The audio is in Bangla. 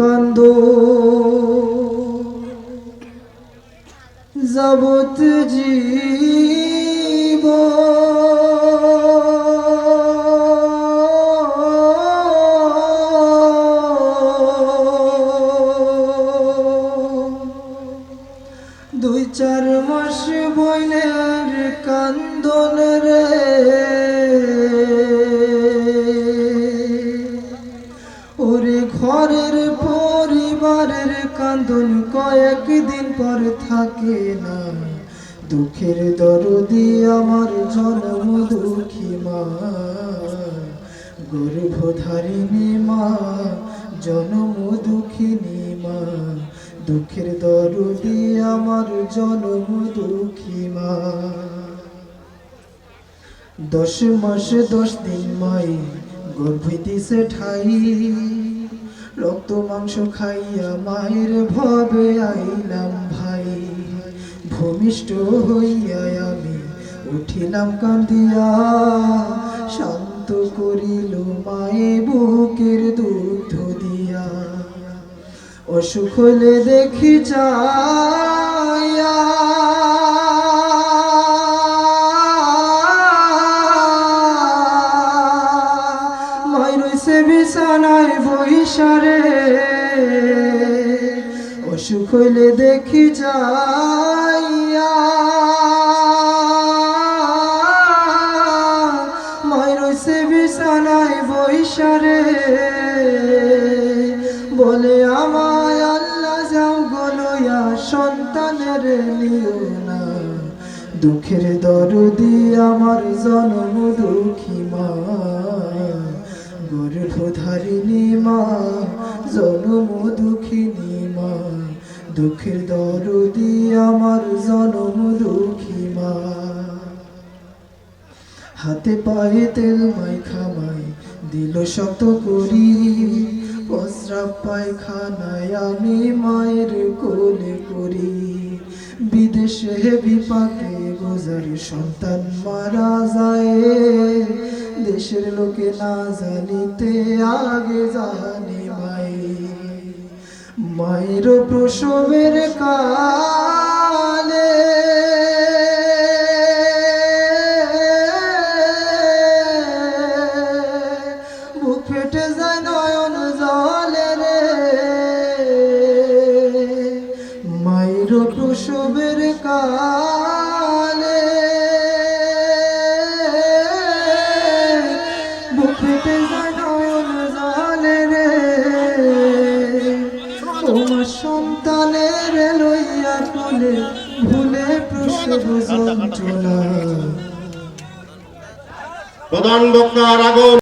কান্দ। যাবত জীব। দুই চার মাস বইনের কান্দন রে। পরিবারের কান্দন কয়েকদিন পর থাকে না। দুঃখের দরদি আমার জন্ম দুঃখী মা। গর্ভধারিণী মা, জন্ম দুঃখিনী মা। দুঃখের দরদি আমার জন্ম দুঃখী মা। দশ মাস দশ দিন মাই গর্ভে দিছে ঠাই। রক্ত মাংস খাইয়া মায়ের ভবে আইলাম ভাই। ভূমিষ্ঠ হইয়া আমি উঠিলাম কান্দিয়া, শান্ত করিল মায়ে বুকের দুধ দিয়া। অসুখ হলে দেখি চায়া। মাই রইছে বিছানায় বহিসারে অসুখ হইলে দেখি যাইয়া। বিছানায় বহিসারে বলে আমায়, আল্লাহ যাও গলয়া সন্তানের নিও না। দুঃখের দরদি আমার জন্ম দুঃখী মা। গর্ভধারিণী মা, জনম দুঃখিনী মা, দুঃখের দরদি আমার জনম দুঃখী মা। হাতে পায়ে তেল মাই খামাই, দিল শত করি প্রস্রাব পায়খানায় আমি মায়ের কোলে করি বিদেশে বিপাকে গোজারি সন্তান মারা যায় দেশের লোকে না জানিতে আগে জানে মাই। মায়ের প্রসবের কালে বুক ফেটে নয়ন জলে রে। প্রসবের কালে ফেটে লইয়া কোলে ভুলে প্রসব যন্ত্রণা প্রধান বক্তার আগমন